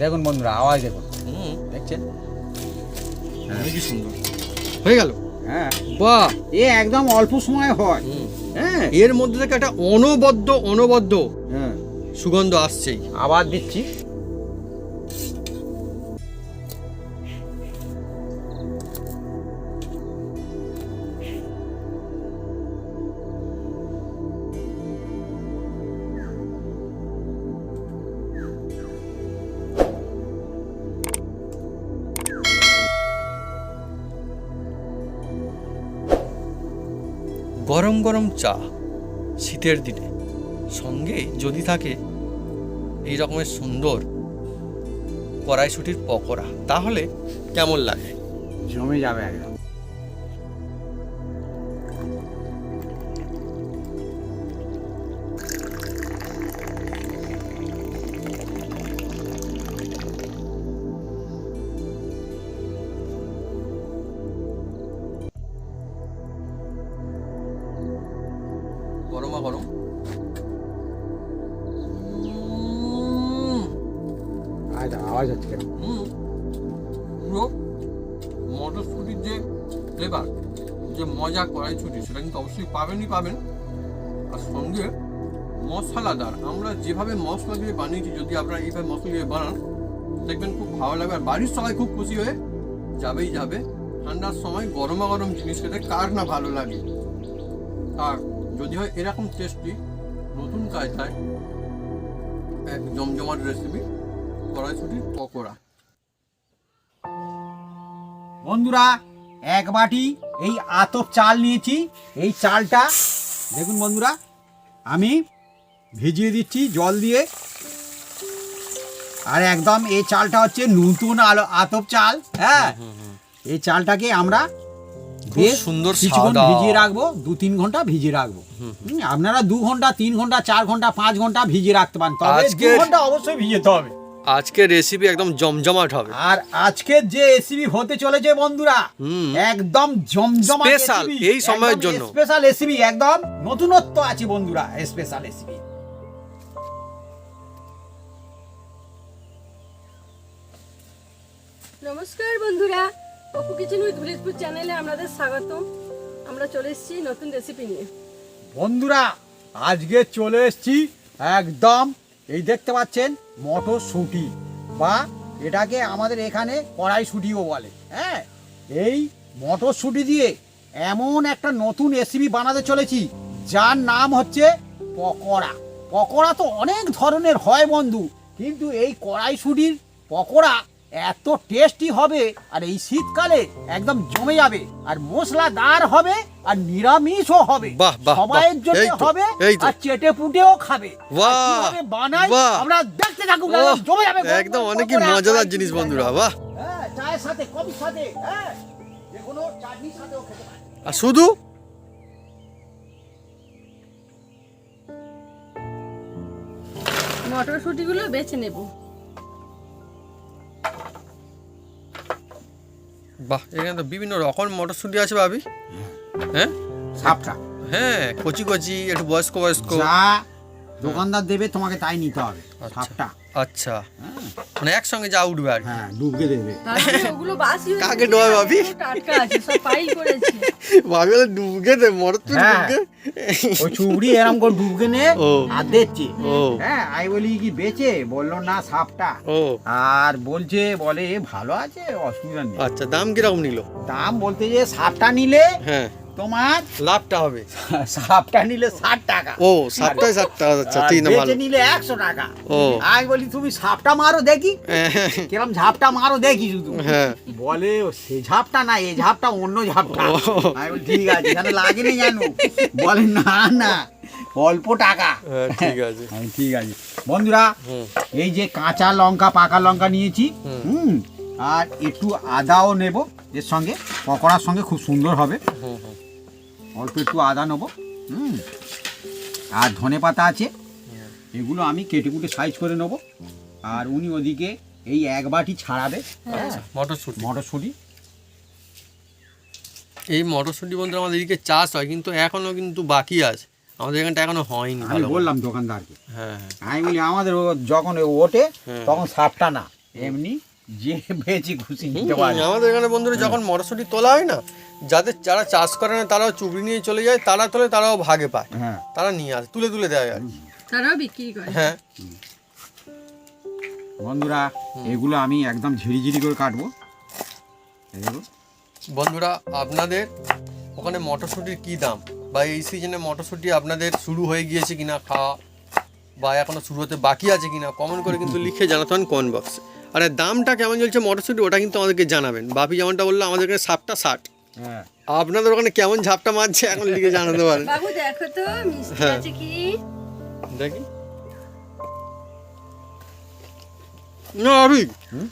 দেখুন বন্ধুরা আওয়াজ দেখুন। হুম। দেখছেন? অনেকই সুন্দর। হয়ে গেল? হ্যাঁ। বাহ। এ একদম অল্প সময় হয়। হ্যাঁ। এর মধ্যে থেকে একটা অনবদ্য অনবদ্য হ্যাঁ। সুগন্ধ আসছেই। আবার দিচ্ছি। গরম চা শীতের দিনে। সঙ্গে যদি থাকে এই রকমের সুন্দর কড়াইশুটির পকোড়া, তাহলে কেমন লাগে? জমে যাবে একদম। মজা কড়াইশুটি সেটা কিন্তু অবশ্যই পাবেনই পাবেন। আর সঙ্গে মশলাদার, আমরা যেভাবে মশলা দিয়ে বানিয়েছি, যদি আপনারা এইভাবে মশলা দিয়ে বানান, দেখবেন খুব ভালো লাগবে। আর বাড়ির সবাই খুব খুশি হয়ে যাবেই যাবে। ঠান্ডার সময় গরমা গরম জিনিস খেতে কার না ভালো লাগে। আর যদি হয় এরকম টেস্টি নতুন কায়দায় এক জমজমাট রেসিপি কড়াইশুটির পকোড়া। বন্ধুরা, এক বাটি এই আতপ চাল নিয়েছি এই চালটা দেখুন বন্ধুরা আমি ভিজিয়ে দিচ্ছি জল দিয়ে। আর একদম এই চালটা হচ্ছে নতুন আলো আতপ চাল হ্যাঁ? এই চালটাকে আমরা বেশ সুন্দর কিছুক্ষণ ভিজিয়ে রাখব দু তিন ঘণ্টা ভিজিয়ে রাখব। হুম, আপনারা দু ঘণ্টা তিন ঘণ্টা চার ঘণ্টা পাঁচ ঘণ্টা ভিজিয়ে রাখতে পারেন তবে দু ঘণ্টা অবশ্যই ভিজেতে হবে। আজকে রেসিপি একদম জমজমাট হবে। আর আজকের যে রেসিপি হতে চলেছে বন্ধুরা একদম জমজমা Special, এই সময়ের জন্য। স্পেশাল রেসিপি একদম নতুনত্ব আছে বন্ধুরা স্পেশাল রেসিপি নমস্কার বন্ধুরা অপু কিচেন উইথ ভিলেজপুর চ্যানেলে আপনাদের স্বাগতম। আমরা চলে এসেছি নতুন রেসিপি নিয়ে। বন্ধুরা আজকে চলে এসেছি একদম এই দেখতে পাচ্ছেন মটরশুঁটি বা এটাকে আমাদের এখানে কড়াইশুঁটিও বলে হ্যাঁ? এই মটরশুঁটি দিয়ে এমন একটা নতুন রেসিপি বানাতে চলেছি, যার নাম হচ্ছে পকোড়া। পকোড়া তো অনেক ধরনের হয় বন্ধু, কিন্তু এই কড়াইশুঁটির পকোড়া এত টেস্টি হবে আর এই শীতকালে একদম জমে যাবে আর মশলাদার হবে আর নিরামিষও হবে। সবাইয়ের জন্য হবে আর চেটে পুটেও খাবে। বানাই আমরা দেখতে থাকুন জমে যাবে একদম অনেকই মজাদার জিনিস। বন্ধুরা বাহ। হ্যাঁ চায়ের সাথে কফির সাথে হ্যাঁ যে কোনো চাটনির সাথেও খেতে পারে। আর শুধু? মটরশুঁটিগুলো বেছে নেব। বাহ এখানে তো বিভিন্ন রকম মটরশুঁটি আছে ভাবি। হ্যাঁ? সাপটা। হ্যাঁ কচি কচি একটু বয়স্ক বয়স্ক। যা দোকানদার দেবে তোমাকে তাই নিতে হবে। আচ্ছা। সাপটা। আচ্ছা। মানে একসঙ্গে যা উঠবে আর হ্যাঁ ডুবকে দেবে। তারপরে ওগুলো বাসি হয়ে কাকে ডোবায় ভাবি? টাটকা আছে সব পাইল করেছি। ভাবি বলে ডুবকে দে মটরশুঁটি হ্যাঁ। ডুবকে। ওই চুবড়ি এরম করে ডুবকে নে ও। আর দেখছে। ও। হ্যাঁ আই বলি কি বেচে? বলল না সাপটা। ও। আর বলছে বলে ভালো আছে অসুবিধা নেই। আচ্ছা দাম কীরকম নিল? দাম বলতে যে সাপটা নিলে হ্যাঁ। তোমার লাভটা হবে। সাপটা নিলে ষাট টাকা। ও সাতটায় সাতটা আচ্ছা আর ঠিক না ভালো নিলে একশো টাকা। ও। আমি বলি তুমি সাপটা মারো দেখি। হ্যাঁ, কিরম ঝাপটা মারো দেখি শুধু। হ্যাঁ। বলে "ও, সে ঝাপটা না এই ঝাপটা অন্য ঝাপটা। আমি বলি ঠিক আছে এখানে লাগেনি জানো বলে না না অল্প টাকা। হ্যাঁ, ঠিক আছে। ঠিক আছে। বন্ধুরা এই যে কাঁচা লঙ্কা পাকা লঙ্কা নিয়েছি হুম। আর একটু আদাও নেব। এর সঙ্গে পকোড়ার সঙ্গে খুব সুন্দর হবে। অল্প একটু আদা নেব। হুম। আর ধনে পাতা আছে। এগুলো আমি কেটে কুটে সাইজ করে নেব। আর উনি ওদিকে এই এক বাটি ছাড়াবে। হ্যাঁ। মটরশুঁটি। মটরশুঁটি। এই মটরশুঁটি বন্ধু আমাদের এদিকে চাষ হয় কিন্তু এখনও কিন্তু বাকি আছে। আমাদের এখানটা এখনও হয়নি আমি বললাম দোকানদারকে। হ্যাঁ হ্যাঁ। আমি বলি আমাদের ও যখন ওঠে হ্যাঁ। তখন সাপটা না। এমনি যে বেশি খুশি আমাদের এখানে বন্ধুরা যখন মটরশুঁটি তোলা হয় না যাদের যারা চাষ করে না তারাও চুবড়ি নিয়ে চলে যায় তারা তোলে তারাও ভাগে পায়। হ্যাঁ। তারা নিয়ে আসে তুলে তুলে দেয় আর কি। তারাও বিক্রি করে। হ্যাঁ। বন্ধুরা এগুলো আমি একদম ঝিরিঝিরি করে কাটবো। বন্ধুরা আপনাদের ওখানে মটরশুঁটির কি দাম? বা এই সিজনে মটরশুঁটি আপনাদের শুরু হয়ে গিয়েছে কিনা খাওয়া? বা এখনও শুরু হতে বাকি আছে কিনা? কমেন্ট করে কিন্তু লিখে জানাতে হন কমেন্ট বক্সে আর দামটা কেমন চলছে মটরশুঁটি ওটা কিন্তু আমাদেরকে জানাবেন। বাপি যেমনটা বলল আমাদের এখানে সাপটা ষাট। আপনাদের ওখানে কেমন ঝাপটা মারছে এখন লিখে জানাতে পারেন। বাবু দেখো তো মিষ্টি হ্যাঁ। আছে কি? দেখি। না ভাবি হুম।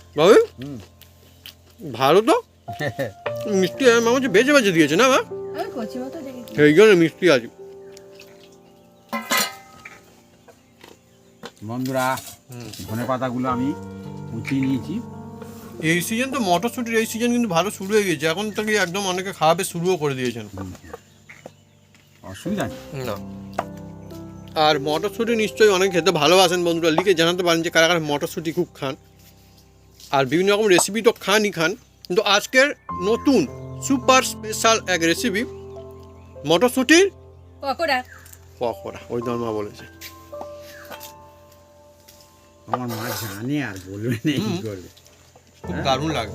ভালো তো। মিষ্টি আমার হচ্ছে বেঁচে বেঁচে দিয়েছে না মা সেই জন্য মিষ্টি আছে। বন্ধুরা ধনে পাতাগুলো আমি কুচিয়ে নিয়েছি। এই সিজন তো মটরশুঁটির এই সিজন কিন্তু ভালো শুরু হয়ে গেছে এখন থেকে একদম অনেকে খাওয়াবে শুরুও করে দিয়েছেন। অসুবিধা না। আর মটরশুঁটি নিশ্চয়ই অনেক খেতে ভালোবাসেন বন্ধুরা। লিখে জানাতে পারেন যে কারা কারা মটরশুঁটি খুব খান। আর বিভিন্ন রকম রেসিপি তো খানই খান। কিন্তু আজকের নতুন সুপার স্পেশাল এক রেসিপি মটরশুঁটির পকোড়া। পকোড়া ওই দরমা বলেছে। আমার মা জানে আর বলবে না কি করবে। খুব দারুণ লাগে।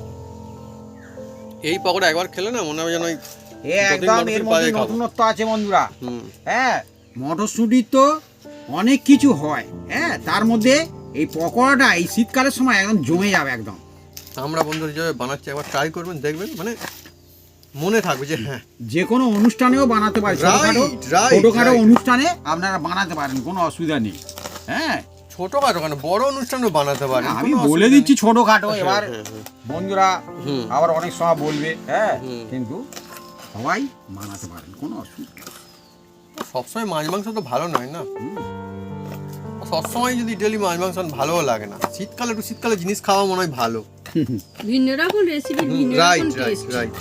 এই পকোড়া একবার খেলে না মনে হবে যেন একদম এর মধ্যে নতুনত্ব আছে বন্ধুরা। হ্যাঁ মটরশুঁটি তো অনেক কিছু হয়। হ্যাঁ তার মধ্যে এই পকোড়াটা এই শীতকালের সময় একদম জমে যাবে একদম। আমরা বন্ধুরা হিসাবে বানাচ্ছি একবার ট্রাই করবেন দেখবেন মানে মনে থাকবে যে হ্যাঁ। যে কোনো অনুষ্ঠানেও বানাতে পারেন। ছোটখাটো. অনুষ্ঠানে আপনারা বানাতে পারেন কোনো অসুবিধা নেই। হ্যাঁ ছোটখাটো কেন? বড় অনুষ্ঠানও বানাতে পারেন আমি বলে দিচ্ছি। ছোটখাটো এবার বন্ধুরা হুম। আবার অনেক সময় বলবে হ্যাঁ কিন্তু সবাই বানাতে পারেন কোনো অসুবিধা। সবসময় মাছ মাংস তো ভালো নয় না? সবসময় যদি ডেলি মাছ মাংস ভালোও লাগে না শীতকালে একটু শীতকালে জিনিস খাওয়া মনে হয় ভালো। ভিন্ন রকম রেসিপি ভিন্ন রাইট রকম রাইট রাইট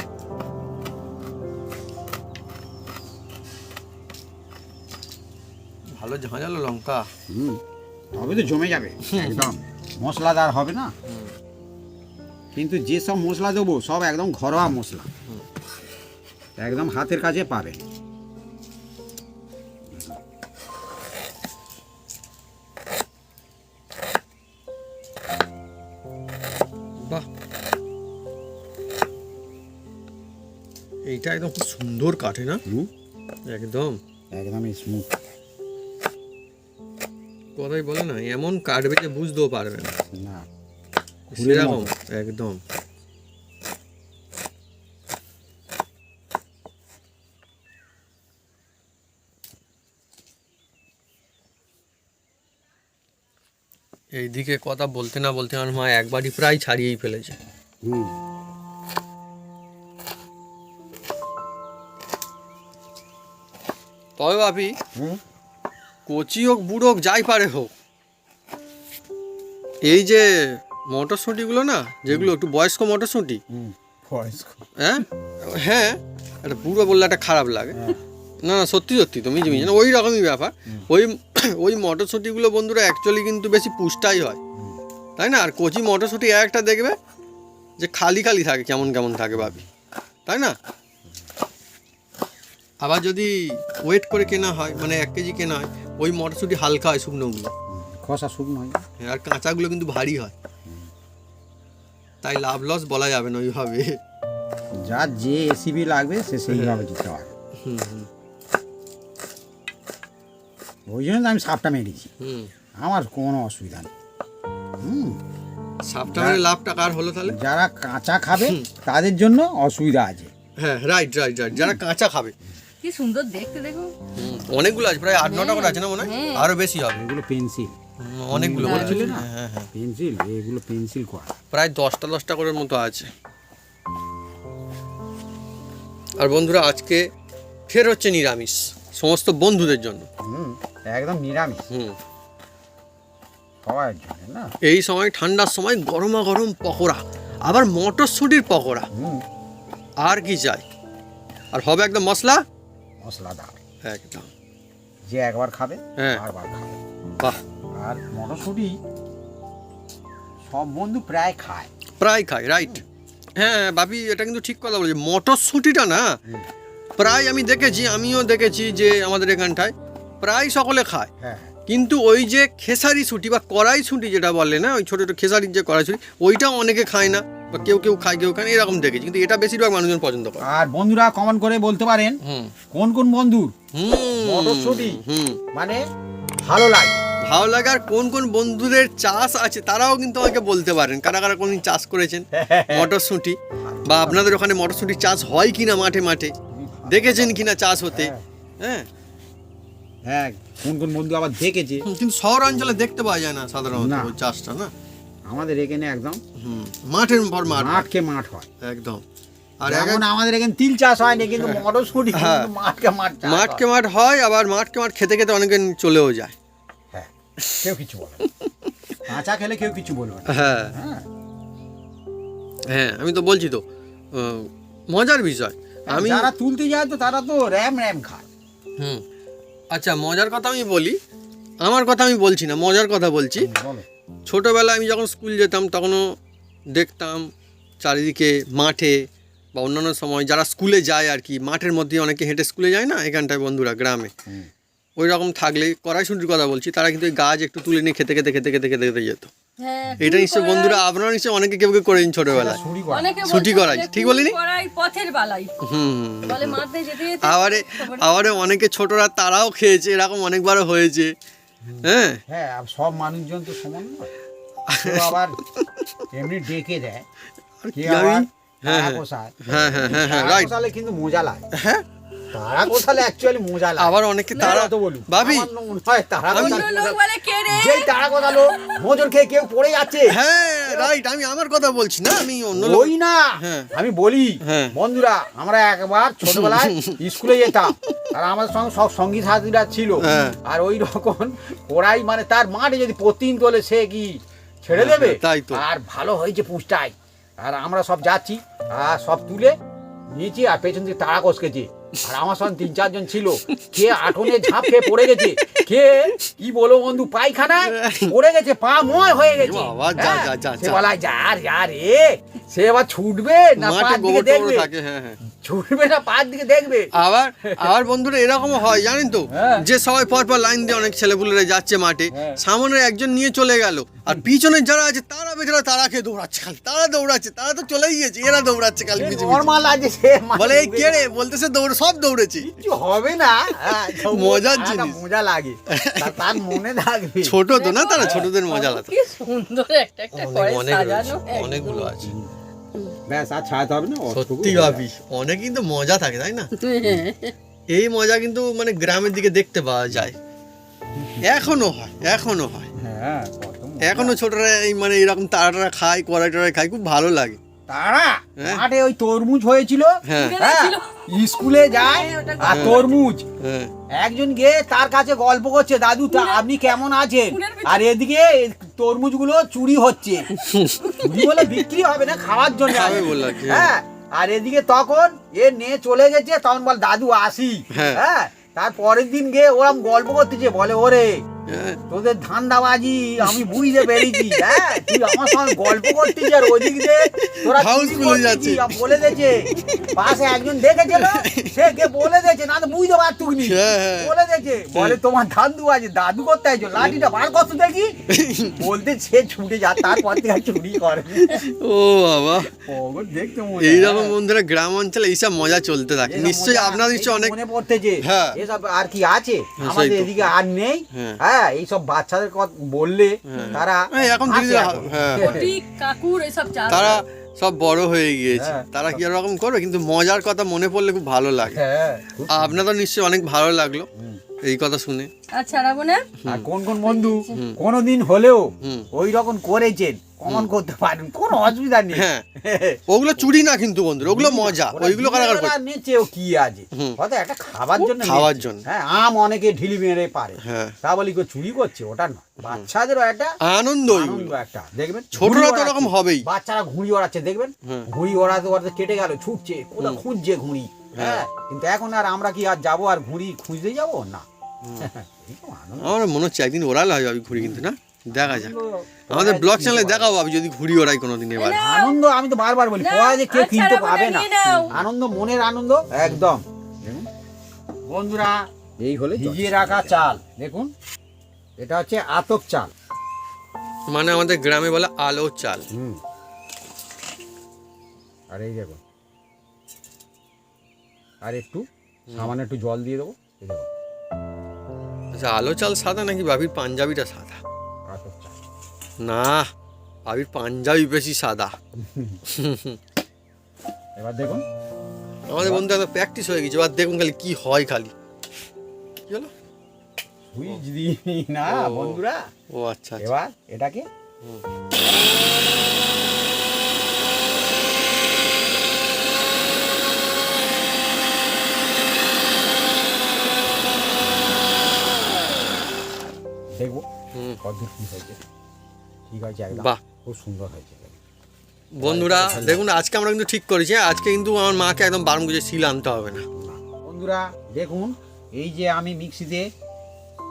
ভালো ঝাঁঝালো লঙ্কা। হুম। তবে তো জমে যাবে একদম। মশলাদার হবে না। কিন্তু যেসব মশলা দেবো সব একদম ঘরোয়া মশলা। একদম হাতের কাছে পাবে। বাহ। এইটা একদম খুব সুন্দর কাটে না? একদম। একদমই স্মুথ কথাই বলে না এমন কাটবে যে বুঝতেও পারবে না। না সেরকম একদম। এইদিকে কথা বলতে না বলতে আমার মা একবারই প্রায় ছাড়িয়েই ফেলেছে। হুম। তবে ভাবি হুম? কচি হোক বুড়ো হোক যাই পারে হোক। এই যে মটরশুঁটিগুলো না যেগুলো একটু বয়স্ক মটরশুঁটি। হ্যাঁ? হ্যাঁ একটা বুড়ো বললে একটা খারাপ লাগে। না না সত্যি সত্যি তুমি জিনিস না ওই রকমই ব্যাপার। ওই ওই মটরশুঁটিগুলো বন্ধুরা অ্যাকচুয়ালি কিন্তু বেশি পুষ্টাই হয়। তাই না? আর কচি মটরশুঁটি একটা দেখবে যে খালি খালি থাকে কেমন কেমন থাকে ভাবি। তাই না? আবার যদি ওয়েট করে কেনা হয় মানে এক কেজি কেনা হয় ওই মটরশুঁটি হালকা হয় শুকনোগুলো খসা শুকনো হয়। হ্যাঁ, আর কাঁচাগুলো কিন্তু ভারী হয়। তাই লাভ লস বলা যাবে না ওইভাবে। যার যে এসিবি লাগবে সে সেইভাবে দিতে হুম ওই জন্য আমি সাপটা মেরেছি আমার কোনো অসুবিধা নেই। হুম। সাপটা মানে লাভটা কার হলো তাহলে? যারা কাঁচা খাবে তাদের জন্য অসুবিধা আছে। হ্যাঁ রাইট রাইট রাইট যারা কাঁচা খাবে। কি সুন্দর দেখতে দেখো। অনেকগুলো আছে প্রায় আট নটা করে আছে না মনে হয়? হ্যাঁ। আরও বেশি হবে। এগুলো পেন্সিল। অনেকগুলো হ্যাঁ, ছিল না? হ্যাঁ হ্যাঁ। পেন্সিল? এগুলো পেন্সিল করা। প্রায় দশটা দশটা করে মতো আছে। আর বন্ধুরা আজকে ফের হচ্ছে নিরামিষ সমস্ত বন্ধুদের জন্য। হুম একদম নিরামিষ। হুম। সবার জন্য না? এই সময় ঠান্ডার সময় গরমা গরম পকোড়া আবার মটরশুঁটির পকোড়া। হুম। আর কি চাই? আর হবে একদম মশলা? মশলাদার একদম। যে একবার খাবে হ্যাঁ। বারবার খাবে। বাহ। আর মটরশুঁটি সব বন্ধু প্রায় খায়। প্রায় খায় রাইট হ্যাঁ বাপি এটা কিন্তু ঠিক কথা বলেছে। মটরশুঁটিটা না প্রায় আমি দেখেছি আমিও দেখেছি যে আমাদের এখানটায় প্রায় সকলে খায়। হ্যাঁ কিন্তু ওই যে খেসারি ছুটি বা কড়াই ছুটি যেটা বলে না ওই ছোটো ছোটো খেসারির যে কড়াই ছুটি ওইটাও অনেকে খায় না। বা কেউ কেউ খায় কেউ খায় এরকম দেখেছি। কিন্তু এটা বেশিরভাগ মানুষজন পছন্দ করে। আর বন্ধুরা কমন করে বলতে পারেন কোন কোন বন্ধুর হুম। মটরশুঁটি? হুম। মানে ভালো লাগে? ভালো লাগে আর কোন কোন বন্ধুদের চাষ আছে তারাও কিন্তু আমাকে বলতে পারেন কারা কারা কোনদিন চাষ করেছেন মটরশুঁটি। বা আপনাদের ওখানে মটরশুঁটি চাষ হয় কিনা মাঠে মাঠে? দেখেছেন কিনা চাষ হতে? হ্যাঁ। হ্যাঁ কোন কোন বন্ধু আবার দেখেছে? কিন্তু শহর অঞ্চলে দেখতে পাওয়া যায় না সাধারণত চাষটা না? আমাদের এখানে একদম হুম মাঠের পর মাঠ। মাঠকে মাঠ হয়। একদম। আর এখন আমাদের এখানে তিল চাষ হয়নি কিন্তু মটরশুঁটি হ্যাঁ। মাঠকে মাঠ মাঠকে মাঠ হয় আবার মাঠকে মাঠ খেতে খেতে অনেকে চলেও যায়। হ্যাঁ কেউ কিছু বলে না। কাঁচা খেলে কেউ কিছু বলবে হ্যাঁ। হ্যাঁ। হ্যাঁ আমি তো বলছি তো মজার বিষয়। আমি যারা তুলতে যায় তো তারা তো র্যাম র্যাম খায়। হুম। আচ্ছা মজার কথা আমি বলি আমার কথা আমি বলছি না মজার কথা বলছি। বলো। ছোটোবেলায় আমি যখন স্কুল যেতাম তখনও দেখতাম চারিদিকে মাঠে বা অন্যান্য সময় যারা স্কুলে যায় আর কি মাঠের মধ্যে অনেকে হেঁটে স্কুলে যায় না এখানটায় বন্ধুরা গ্রামে। ওই রকম থাকলে কড়াইশুটির কথা বলছি তারা কিন্তু ওই গাছ একটু তুলে নিয়ে খেতে খেতে খেতে খেতে খেতে খেতে যেত। হ্যাঁ এটা নিশ্চয় বন্ধুরা আপনারা নিশ্চয় অনেকে কেউ কেউ করেন ছোটোবেলায়। শুরু ছুটি করাই, ঠিক বলিনি? করাই পথের হুম আবারে আবারে অনেকে ছোটরা তারাও খেয়েছে এরকম অনেকবারও হয়েছে। হ্যাঁ? হ্যাঁ সব মানুষজন তো সমান নয়। আবার এমনি ডেকে দেয় কেউ আবার হ্যাঁ হ্যাঁ। হ্যাঁ হ্যাঁ হ্যাঁ হ্যাঁ রাইট কিন্তু মজা লাগে। হ্যাঁ? তারা কোষালে অ্যাকচুয়ালি মজা লাগে। আবার অনেকে তারা তো বলুন। ভাবি। হয় তারা আমি- লোক বলে কে রে? যেই তারা কোষালো মোজন খেয়ে কেউ পড়ে যাচ্ছে। হ্যাঁ রাইট আমি আমার কথা বলছি না আমি অন্য ওই না। হ্যাঁ। আমি বলি হ্যাঁ। বন্ধুরা আমরা একবার ছোটবেলায় স্কুলে যেতাম আর আমাদের সঙ্গে সব সঙ্গী সাথীরা ছিল। হ্যাঁ। আর ওই রকম ওরাই মানে তার মাঠে যদি প্রতিদিন তোলে সে কি ছেড়ে দেবে? তাই তো। আর ভালো হয়েছে পুষ্টায় আর আমরা সব যাচ্ছি আর সব তুলে নিয়েছি আর পেছন থেকে তাড়া কষকেছে। আর আমার সঙ্গে তিন চারজন ছিল। কে আঠনে ঝাঁপ খেয়ে পড়ে গেছে? কে? কি বলো বন্ধু পায়খানা পড়ে গেছে পা ময় হয়ে গেছে। বাবা, যা, হ্যাঁ, যা, যা, যা রে। সে এবার ছুটবে না পার দিকে দেখবে? থাকে হ্যাঁ হ্যাঁ। ছুটবে না পার দিকে দেখবে? আবার আবার বন্ধুরা এরকমও হয় জানেন তো? হ্যাঁ। যে সবাই পর পর লাইন দিয়ে অনেক ছেলেপুলেরা যাচ্ছে মাঠে। সামনে একজন নিয়ে চলে গেল আর পিছনে যারা আছে তারা বেচারা তারা খেয়ে দৌড়াচ্ছে খালি তারা দৌড়াচ্ছে তারা তো চলেই গেছে এরা দৌড়াচ্ছে খালি। নর্মাল আছে সে বলে এই কে রে? বলতেছে দৌড়ে সব দৌড়েছে। কিছু হবে না মজার জিনিস। মজা লাগে। তার মনে থাকবে। ছোট তো না তারা ছোটদের মজা আলাদা কি সুন্দর একটা একটা করে সাজানো। অনেকগুলো আছে। ব্যাস আর ছাড়াতে হবে না সত্যি ভাবি অনেক কিন্তু মজা থাকে তাই না? এই মজা কিন্তু মানে গ্রামের দিকে দেখতে পাওয়া যায়। এখনও হয় এখনও হয়। হ্যাঁ এখনও ছোটরা এই মানে এরকম তারা টারা খায় কড়াই টড়াই খায় খুব ভালো লাগে। তারা? হ্যাঁ। মাঠে ওই তরমুজ হয়েছিল? হ্যাঁ। হ্যাঁ স্কুলে যায় হ্যাঁ, আর তরমুজ। হ্যাঁ। একজন গিয়ে তার কাছে গল্প করছে দাদু তা আপনি কেমন আছেন? আর এদিকে তরমুজগুলো চুরি হচ্ছে। চুরি হলে বিক্রি হবে না খাওয়ার জন্য আর হ্যাঁ। আর এদিকে তখন এ নিয়ে চলে গেছে তখন বল দাদু আসি। হ্যাঁ। হ্যাঁ তার পরের দিন গিয়ে ওরম গল্প করতেছে বলে ওরে হ্যাঁ। তোদের ধান্দাবাজি আমি বুঝতে পেরেছি। হ্যাঁ তুই আমার সঙ্গে গল্প করতিস আর ওদিক দিয়ে তোরা হয়ে যাচ্ছে। বলে দিয়েছে। পাশে একজন দেখেছে না সে কে বলে দিয়েছে না তো বুঝতে পারতুকনি হ্যাঁ, হ্যাঁ। বলে দিয়েছে বলে তোমার দাদু আছে দাদু করতে আইছো লাঠিটা বার করতো দেখি। বলতে সে ছুটে যা তারপর থেকে চুরি করে ও বাবা। দেখতে এইরকম বন্ধুরা গ্রাম অঞ্চলে এইসব মজা চলতে থাকে। নিশ্চয়ই আপনার নিশ্চয়ই অনেক মনে পড়তেছে। হ্যাঁ। এসব আর কি আছে? হ্যাঁ, আমাদের এদিকে আর নেই। হ্যাঁ। হ্যাঁ এইসব বাচ্চাদের কথা বললে হ্যাঁ। তারা এখন। হ্যাঁ। কাকুর এসব তারা সব বড় হয়ে গিয়েছে হ্যাঁ। তারা কি রকম করবে কিন্তু মজার কথা মনে পড়লে খুব ভালো লাগে হ্যাঁ আপনাদের নিশ্চয়ই অনেক ভালো লাগল। এই কথা শুনে। ছাড়াবো আর কোন কোন বন্ধু কোনদিন হলেও ওই রকম করেছেন কমন করতে পারেন কোনো অসুবিধা নেই। হ্যাঁ। ওগুলো চুরি না কিন্তু বন্ধুরা ওগুলো মজা ওইগুলো কারাগার করে বেলা নেচেও কি আছে? হয়তো একটা খাবার জন্য খাওয়ার জন্য। হ্যাঁ আম অনেকে ঢিলি মেরে পারে। হ্যাঁ। তা বলি কেউ চুরি করছে ওটা না বাচ্চাদেরও একটা আনন্দ একটা দেখবেন? ছোটরা তো ওড়াচ্ছে। ওরকম হবেই। বাচ্চারা ঘুড়ি ওড়াচ্ছে দেখবেন? ঘুড়ি ওড়াতে ওড়াতে কেটে গেল ছুটছে কোথাও খুঁজছে ঘুড়ি? হ্যাঁ। কিন্তু এখন আর আমরা কি আর যাব আর ঘুড়ি খুঁজতে যাব? না। এরকম। আমার মনে হচ্ছে একদিন ওরাল হয় আমি ঘুরি কিন্তু না? দেখা যাক। আমাদের ব্লগ চ্যানেলে দেখাবো আমি যদি ঘুরি ওরাই কোনোদিন এবার। আনন্দ আমি তো বারবার বলি পড়া যে কেউ কিনতে ছাড়া পাবে না। আনন্দ মনের আনন্দ? একদম। বন্ধুরা এই হলে ভিজিয়ে রাখা চাল। দেখুন এটা হচ্ছে আতপ চাল। মানে আমাদের গ্রামে বলে আলো চাল। হুম। আর এই দেখো। আর একটু সামান্য একটু জল দিয়ে দেবো। এই দেখো। আচ্ছা আলো চাল সাদা নাকি বাবির পাঞ্জাবিটা সাদা? না বাবির পাঞ্জাবি বেশি সাদা। এবার দেখুন। আমাদের বন্ধু একটা প্র্যাকটিস হয়ে গেছে এবার দেখুন খালি কি হয় খালি। কি হলো? সুইচ দিই না বন্ধুরা। ও আচ্ছা আচ্ছা। এবার এটাকে দেখব। হুম। কতদূর হয়েছে? ঠিক আছে একদম বাহ। খুব সুন্দর হয়েছে বন্ধুরা দেখুন আজকে আমরা কিন্তু ঠিক করেছি হ্যাঁ? আজকে কিন্তু আমার মাকে একদম বারণ গুজে সিল আনতে হবে না। বন্ধুরা দেখুন এই যে আমি মিক্সিতে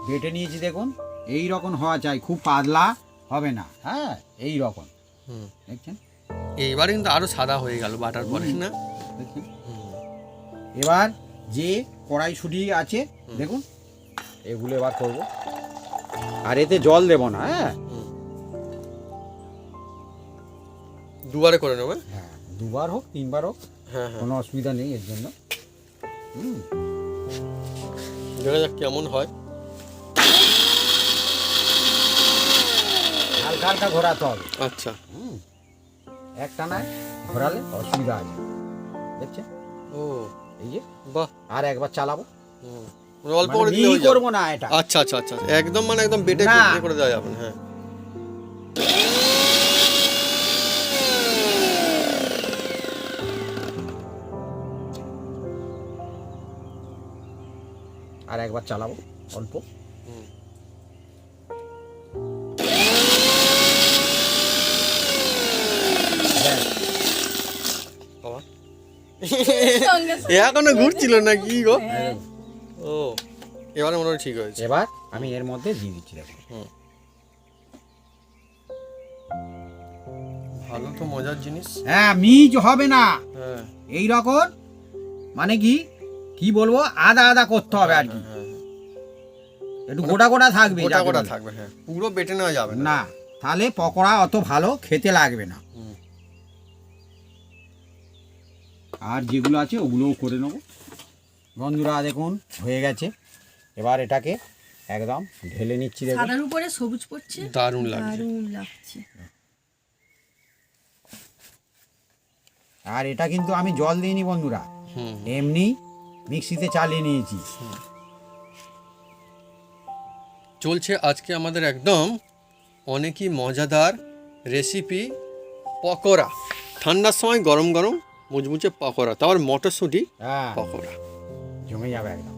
বেটে নিয়েছি দেখুন এই রকম হওয়া চাই খুব পাতলা হবে না হ্যাঁ এই রকম। দেখছেন? এইবারে কিন্তু আরও সাদা হয়ে গেল বাটার পরে না? এবার যে কড়াইশুটি আছে দেখুন এগুলো এবার করব। আর এতে জল দেব না হ্যাঁ? দুবারে করে নেবে হ্যাঁ? দুবার হোক তিনবার হোক হ্যাঁ হ্যাঁ। কোনো অসুবিধা নেই এর জন্য। হুম। দেখা যাক কেমন হয়। হালকা হালকা ঘোরাতে হবে। আচ্ছা। হুম। একটা না ঘোরালে অসুবিধা আছে দেখছেন? ও। এই যে বাহ। আর একবার চালাবো। হুম। মানে অল্প করে দিলে যাবে। না এটা। আচ্ছা আচ্ছা আচ্ছা একদম মানে একদম বেটে করে দেওয়া যাবে হ্যাঁ। আর একবার চালাবো অল্প। এখনও ঘুরছিল না কি গো? হ্যাঁ। ও। এবারে মনে হয় ঠিক হয়েছে। এবার আমি এর মধ্যে দিয়ে দিচ্ছি দেখো। ভালো তো মজার জিনিস। হ্যাঁ মিজ হবে না। হ্যাঁ। এই রকম মানে কি কি বলব আদা আদা করতে হবে আর কি। হ্যাঁ একটু গোটা গোটা থাকবে গোটা গোটা থাকবে হ্যাঁ। পুরো বেটে নেওয়া যাবে না। না তাহলে পকোড়া অত ভালো খেতে লাগবে না। আর যেগুলো আছে ওগুলোও করে নেব। বন্ধুরা দেখুন হয়ে গেছে। এবার এটাকে একদম ঢেলে নিচ্ছি দেখুন। সাদার উপরে সবুজ পড়ছে। দারুণ লাগছে। দারুণ লাগছে। আর এটা কিন্তু আমি জল দিইনি বন্ধুরা। হুম। এমনি মিক্সিতে চালিয়ে নিয়েছি। চলছে আজকে আমাদের একদম অনেকই মজাদার রেসিপি পকোড়া। ঠান্ডার সময় গরম গরম মুচমুচে পকোড়া। তারপর মটরশুঁটি হ্যাঁ। পকোড়া। জমে যাবে একদম।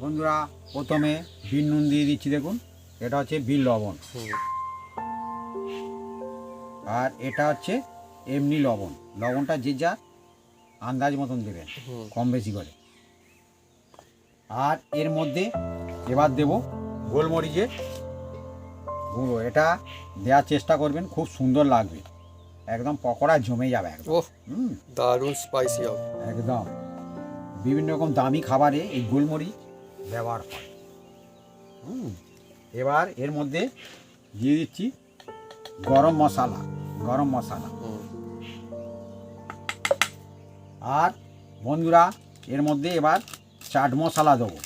বন্ধুরা প্রথমে বিন নুন দিয়ে দিচ্ছি দেখুন। এটা হচ্ছে বিন লবণ। আর এটা হচ্ছে এমনি লবণ। লবণটা যে যা আন্দাজ মতন দেবেন কম বেশি করে। আর এর মধ্যে এবার দেব গোলমরিচের গুঁড়ো। এটা দেওয়ার চেষ্টা করবেন খুব সুন্দর লাগবে। একদম পকোড়া জমে যাবে একদম। ওহ হুম। দারুণ স্পাইসি হবে। একদম। বিভিন্ন রকম দামি খাবারে এই গোলমরিচ ব্যবহার হয়। হুম এবার এর মধ্যে দিয়ে দিচ্ছি গরম মশলা গরম মশলা। আর বন্ধুরা এর মধ্যে এবার চাট মশলা দেবো।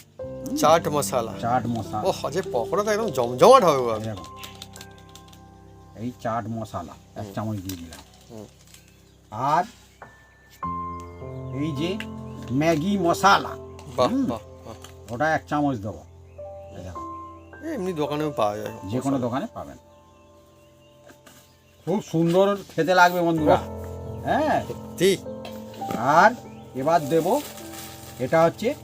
চাট মশলা। চাট মশলা। ও যে পকোড়াটা একদম জমজমাট হবে। এই চাট মশলা এক চামচ দিয়ে দিলাম। আর এই যে ম্যাগি মশলা। ওটা এক চামচ দেবো। এমনি দোকানেও পাওয়া যায়। যে কোনো দোকানে পাবেন। খুব সুন্দর খেতে লাগবে বন্ধুরা। হ্যাঁ। ঠিক আর এবার দেব এটা হচ্ছে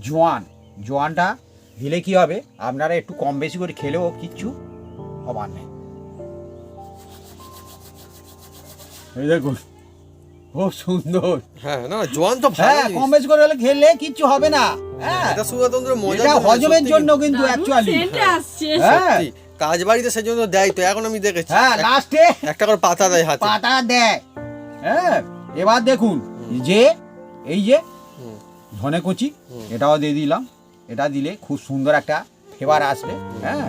জোয়ান। জোয়ানটা দিলে কি হবে? আপনারা একটু কম বেশি করে খেলেও কিচ্ছু হবার নেই। এই দেখুন। খুব সুন্দর। হ্যাঁ না জোয়ান তো হ্যাঁ কম বেশি করে হলে খেলে কিচ্ছু হবে না। হ্যাঁ এটা শুধুমাত্র মজা এটা হজমের জন্য কিন্তু অ্যাকচুয়ালি হ্যাঁ কাজ বাড়িতে সেই জন্য দেয় তো এখন আমি দেখেছি। হ্যাঁ লাস্টে একটা করে পাতা দেয় হাতে। পাতা দেয়। হ্যাঁ এবার দেখুন যে এই যে ধনে কুচি এটাও দিয়ে দিলাম। এটা দিলে খুব সুন্দর একটা ফ্লেভার আসবে। হ্যাঁ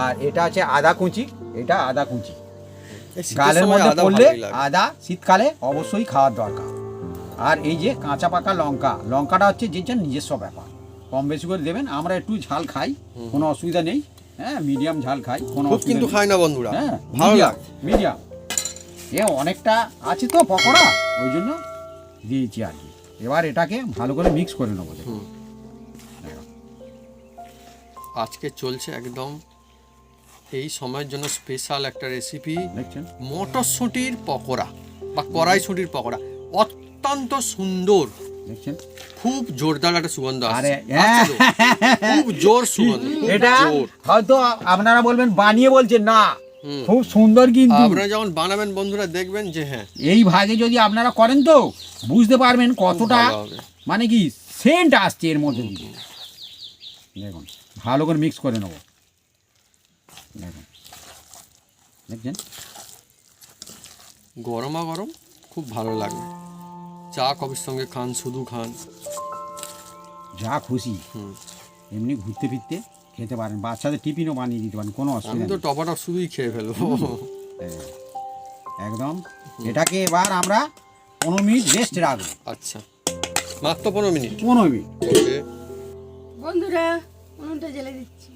আর এটা আছে আদা কুচি এটা আদা কুচি। গালের মধ্যে আদা পড়লে আদা শীতকালে অবশ্যই খাওয়ার দরকার। আর এই যে কাঁচা পাকা লঙ্কা লঙ্কাটা হচ্ছে যে যার নিজস্ব ব্যাপার। কম বেশি করে দেবেন আমরা একটু ঝাল খাই কোনো অসুবিধা নেই। হ্যাঁ মিডিয়াম ঝাল খাই কোনো কিন্তু। খায় না বন্ধুরা। হ্যাঁ মিডিয়াম এ অনেকটা আছে তো পকোড়া ওই জন্য দিয়েছি আর কি। এবার এটাকে ভালো করে মিক্স করে নেব আজকে চলছে একদম এই সময়ের জন্য স্পেশাল একটা রেসিপি মটরশুঁটির পকোড়া বা কড়াইশুঁটির পকোড়া। অত্যন্ত সুন্দর। খুব জোরদার একটা সুগন্ধ আরে হ্যাঁ? খুব জোর সুগন্ধ এটা হয়তো আপনারা বলবেন বানিয়ে বলছেন না। খুব সুন্দর কিন্তু। আপনারা যখন বানাবেন বন্ধুরা দেখবেন যে হ্যাঁ। এই ভাগে যদি আপনারা করেন তো বুঝতে পারবেন কতটা মানে কি সেন্ট আসছে এর মধ্যে। দেখুন ভালো করে মিক্স করে নেব। দেখুন দেখছেন? গরমা গরম খুব ভালো লাগে। চা কফির সঙ্গে খান শুধু খান। যা খুশি। এমনি ঘুরতে ফিরতে খেতে পারেন বাচ্চাদের টিফিনও বানিয়ে দিতে পারেন কোনো আমি অসুবিধা তো নেই। টপাটপ শুধুই খেয়ে ফেলব। হ্যাঁ। একদম। এটাকে এবার আমরা পনেরো মিনিট রেস্ট রাখব। আচ্ছা। মাত্র পনেরো মিনিট? পনেরো মিনিট। বন্ধুরা উনুনটা জ্বেলে দিচ্ছি।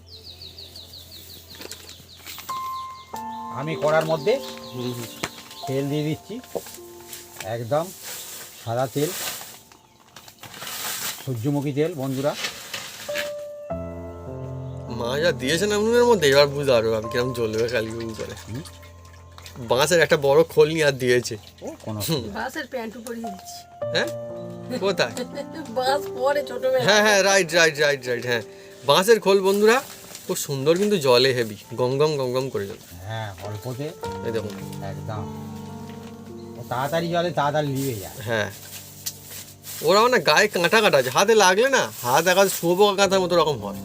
আমি কড়ার মধ্যে। তেল দিয়ে দিচ্ছি। একদম সাদা তেল। সূর্যমুখী তেল বন্ধুরা। মা যা দিয়েছে না উনুনের মধ্যে এবার বুঝতে পারব আমি কিরম জ্বলবে কালি করে বাঁশের একটা বড় খোল নিয়ে আর দিয়েছে। কোনো বাসের প্যান্টু পরিয়ে দিচ্ছি। হ্যাঁ? কোথায়? বাস পরে ছোটবেলা হ্যাঁ হ্যাঁ রাইট রাইট রাইট রাইট হ্যাঁ। বাঁশের খোল বন্ধুরা খুব সুন্দর কিন্তু জলে হেভি গম গম গম গম করে জল। হ্যাঁ অল্পতে। এই দেখুন। একদম। তাড়াতাড়ি জলে তাড়াতাড়ি লিয়ে যায় হ্যাঁ। ওরা মানে গায়ে কাঁটা কাটা আছে হাতে লাগলে না হাত একা শুয়োপোকা কাঁটার মতো রকম হয়।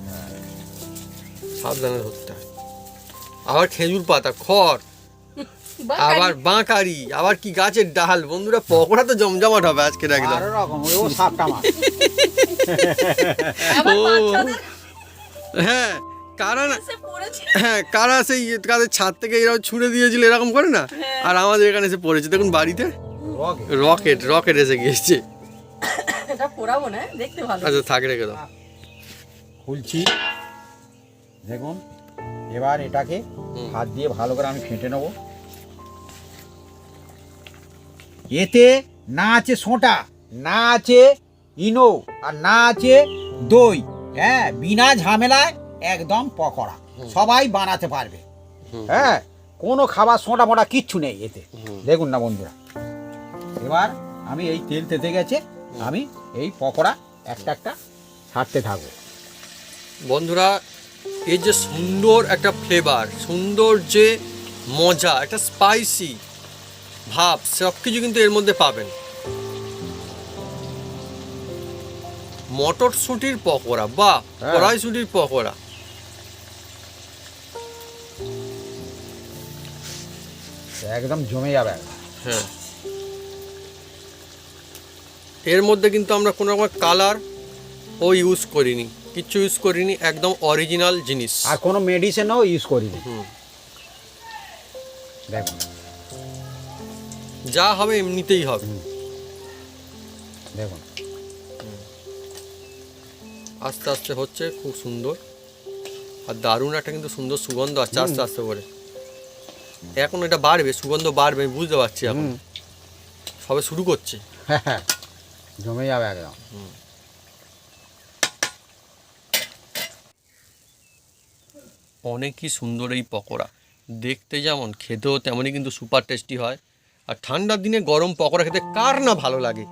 সাবধানে ধরতে হয় আবার খেজুর পাতা খড় আবার বাঁকারি আবার কি গাছের ডাল। বন্ধুরা পকোড়া তো জমজমাট হবে আজকে একদম। ও সাপটা ও। হ্যাঁ। কারা না হ্যাঁ কারা সেই কাদের ছাদ থেকে এরকম ছুঁড়ে দিয়েছিল এরকম করে না? আর আমাদের এখানে এসে পড়েছে। দেখুন বাড়িতে। রকে। রকেট রকেট এসে গিয়েছে। এটা পোড়াবো না দেখতে ভালো। আচ্ছা থাক রেখে দাও। খুলছি। দেখুন এবার এটাকে হাত দিয়ে ভালো করে আমি ফেটে নেব। এতে না আছে সোঁটা না আছে ইনো আর না আছে দই। হ্যাঁ বিনা ঝামেলায় একদম পকোড়া। সবাই বানাতে পারবে। হ্যাঁ কোনো খাবার সোঁটা মোটা কিচ্ছু নেই এতে। দেখুন না বন্ধুরা। এবার আমি এই তেল তেতে গেছে আমি এই পকোড়া একটা একটা ছাড়তে থাকব। বন্ধুরা এর যে সুন্দর একটা ফ্লেভার সুন্দর যে মজা একটা স্পাইসি ভাব সব কিছু কিন্তু এর মধ্যে পাবেন। মটরশুঁটির পকোড়া বা হ্যাঁ। কড়াইশুঁটির পকোড়া। একদম জমে যাবে। হ্যাঁ। এর মধ্যে কিন্তু আমরা কোনো রকম কালার ও ইউজ করিনি। কিচ্ছু ইউজ করিনি একদম অরিজিনাল জিনিস। আর কোনো মেডিসিনও ইউজ করিনি। হুম। দেখুন। যা হবে এমনিতেই হবে। দেখুন। আস্তে আস্তে হচ্ছে খুব সুন্দর। আর দারুণ একটা কিন্তু সুন্দর সুগন্ধ আসছে আস্তে আস্তে করে। এখন এটা বাড়বে সুগন্ধ বাড়বে আমি বুঝতে পারছি এখন। সবে শুরু করছে। জমে যাবে একদম। অনেকই সুন্দর এই পকোড়া। দেখতে যেমন খেতেও তেমনই কিন্তু সুপার টেস্টি হয়। আর ঠান্ডার দিনে গরম পকোড়া খেতে কার না ভালো লাগে?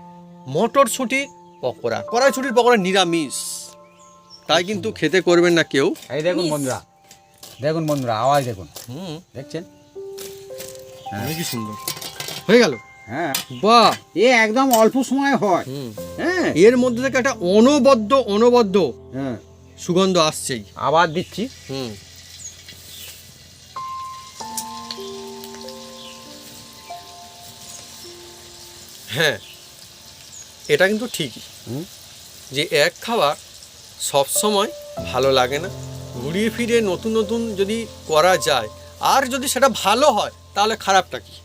মটরশুঁটির পকোড়া কড়াইশুঁটির পকোড়া নিরামিষ। তাই কিন্তু খেতে করবেন না কেউ। এই দেখুন বন্ধুরা দেখুন বন্ধুরা আওয়াজ দেখুন। হুম। দেখছেন? হ্যাঁ। অনেকই সুন্দর। হয়ে গেল? হ্যাঁ। বাহ। এ একদম অল্প সময় হয়। হ্যাঁ। এর মধ্যে থেকে একটা অনবদ্য অনবদ্য হ্যাঁ। সুগন্ধ আসছেই। আবার দিচ্ছি। হুম। হ্যাঁ এটা কিন্তু ঠিকই। যে এক খাবার সবসময় ভালো লাগে না। ঘুরিয়ে ফিরে নতুন নতুন যদি করা যায় আর যদি সেটা ভালো হয় তাহলে খারাপটা কি?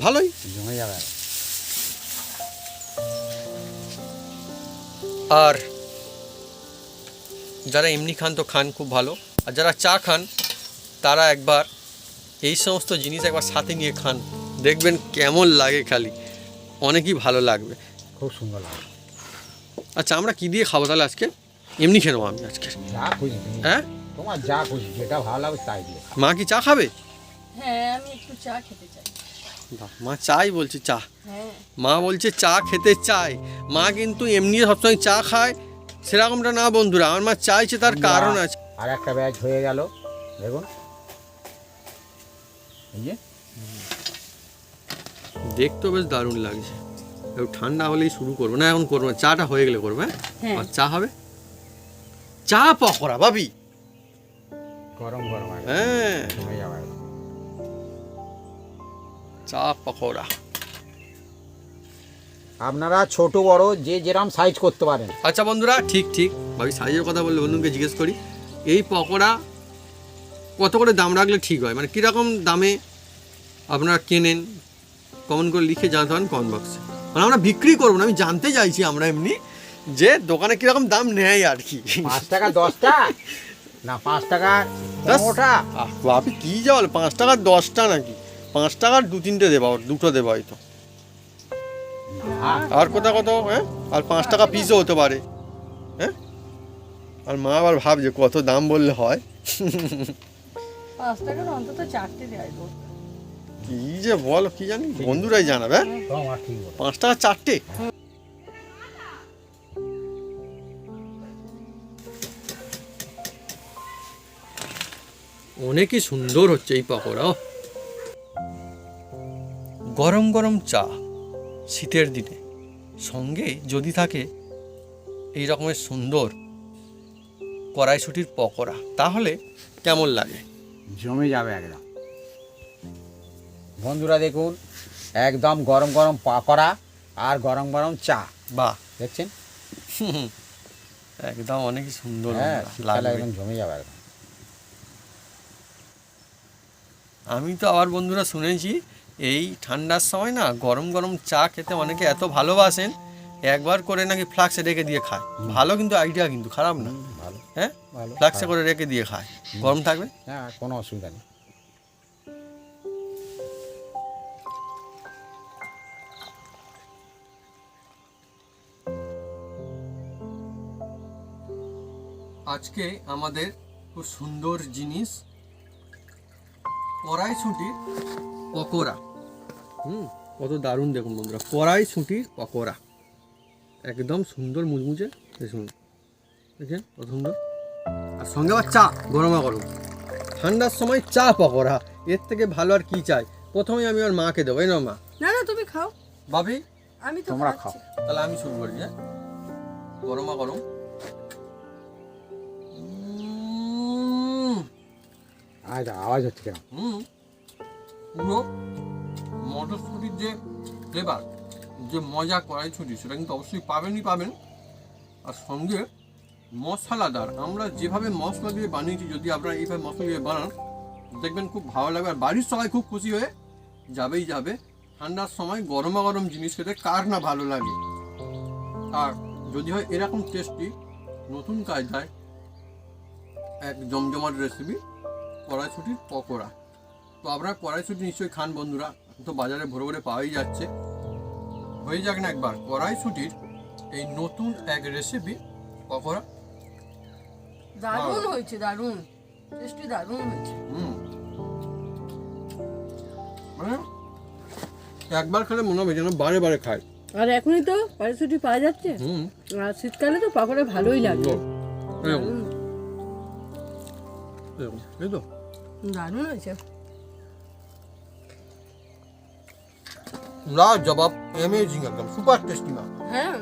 ভালোই। জমে যাবে। আর যারা এমনি খান তো খান খুব ভালো। আর যারা চা খান তারা একবার এই সমস্ত জিনিস একবার সাথে নিয়ে খান। দেখবেন কেমন লাগে খালি। অনেকই ভালো লাগবে। খুব সুন্দর লাগে। আচ্ছা আমরা কি দিয়ে খাব তাহলে আজকে? এমনি খেয়ে নেব আমি আজকে। হ্যাঁ? তোমার যা খুশি যেটা ভালো লাগবে তাই দিয়ে মা কি চা খাবে? হ্যাঁ আমি একটু চা খেতে চাই। মা চাই বলছে চা। হ্যাঁ। মা বলছে চা খেতে চায় মা কিন্তু এমনি সবসময় চা খায়। সেরকমটা না বন্ধুরা আমার মা চাইছে তার কারণ আছে। আর একটা ব্যাচ হয়ে গেল। দেখুন। এই যে। দেখতেও বেশ দারুণ লাগছে। একটু ঠান্ডা হলেই শুরু করব। না এখন করব না চাটা হয়ে গেলে করব হ্যাঁ? হ্যাঁ। আর চা হবে? চা পকোড়া ভাবি। গরম গরম। হ্যাঁ। চা পকোড়া। আপনারা ছোট বড় যে যেরকম সাইজ করতে পারেন। আচ্ছা বন্ধুরা ঠিক ঠিক। ভাবি সাইজের কথা বললে বন্ধুকে জিজ্ঞেস করি। এই পকোড়া কত করে দাম রাখলে ঠিক হয়? মানে কীরকম দামে আপনারা কেনেন? কমন করে লিখে জানাতে পারেন কমেন্ট বক্সে মানে আমরা বিক্রি করব না আমি জানতে চাইছি আমরা এমনি যে দোকানে কীরকম দাম নেয় আর কি। পাঁচ টাকা দশটা না পাঁচ টাকা? পনেরোটা আহ, কী যা বলে পাঁচ টাকার দশটা নাকি? পাঁচ টাকার দু তিনটে দেবা দুটো দেবা হয়তো। আর কোথা কত হ্যাঁ? আর পাঁচ টাকা পিসও হতে পারে। হ্যাঁ? আর মা আবার ভাবছে কত দাম বললে হয়। কি যে বলো কি জানি? বন্ধুরাই জানাবে হ্যাঁ? বলো। পাঁচ টাকা চারটে? অনেকই সুন্দর হচ্ছে এই পকোড়া ও। গরম গরম চা শীতের দিনে। সঙ্গে যদি থাকে এই রকমের সুন্দর কড়াইশুটির পকোড়া তাহলে কেমন লাগে? জমে যাবে একদম। বন্ধুরা দেখুন একদম গরম গরম পাকোড়া আর গরম গরম চা। বাহ। দেখছেন? একদম অনেকই সুন্দর হ্যাঁ একদম জমে যাবে একদম। আমি তো আবার বন্ধুরা শুনেছি এই ঠান্ডার সময় না গরম গরম চা খেতে অনেকে এত ভালোবাসেন একবার করে নাকি ফ্লাক্সে রেখে দিয়ে খায়। ভালো কিন্তু আইডিয়া কিন্তু খারাপ না। ভালো। হ্যাঁ? ভালো ফ্লাক্সে করে রেখে দিয়ে খায়। গরম থাকবে? হ্যাঁ কোনো অসুবিধা নেই। আজকে আমাদের খুব সুন্দর জিনিস কড়াইশুটির পকোড়া। হুম কত দারুণ দেখুন বন্ধুরা। কড়াইশুটির পকোড়া। একদম সুন্দর মুচমুচে দেখুন। দেখছেন কত সুন্দর আর সঙ্গে আবার চা গরমা গরম। ঠান্ডার সময় চা পকোড়া। এর থেকে ভালো আর কি চাই? প্রথমে আমি আমার মাকে দেবো এই না মা। না না তুমি খাও। ভাবি আমি তো তোমরা খাও। তাহলে আমি শুরু করি হ্যাঁ? গরমা গরম। আচ্ছা আওয়াজ হচ্ছে কেন? হুম। মটরশুটির যে ফ্লেভার যে মজা কড়াইশুটি সেটা কিন্তু অবশ্যই পাবেনই পাবেন। আর সঙ্গে মশলাদার, আমরা যেভাবে মশলা দিয়ে বানিয়েছি, যদি আপনারা এইভাবে মশলা দিয়ে বানান, দেখবেন খুব ভালো লাগবে। আর বাড়ির সবাই খুব খুশি হয়ে যাবেই যাবে। ঠান্ডার সময় গরমা গরম জিনিস খেতে কার না ভালো লাগে। আর যদি হয় এরকম টেস্টি নতুন কায়দায় এক জমজমাট রেসিপি কড়াইশুটির পকোড়া। তো আপনারা কড়াইশুটি নিশ্চয়ই খান বন্ধুরা। তো বাজারে ভরে ভরে পাওয়াই যাচ্ছে। হয়ে যাক না একবার কড়াইশুটির এই নতুন এক রেসিপি পকোড়া। দারুণ হয়েছে দারুণ। টেস্টি দারুণ হয়েছে। হুম। মানে একবার খেলে মনে হবে যেন বারে বারে খায়। আর এখনই তো পারিশুটি পাওয়া যাচ্ছে? হুম। আর শীতকালে তো পাকোড়া ভালোই লাগে। এরকম এরকম এই তো। দারুণ হয়েছে। লা জবাব অ্যামেজিং একদম সুপার টেস্টি মা হ্যাঁ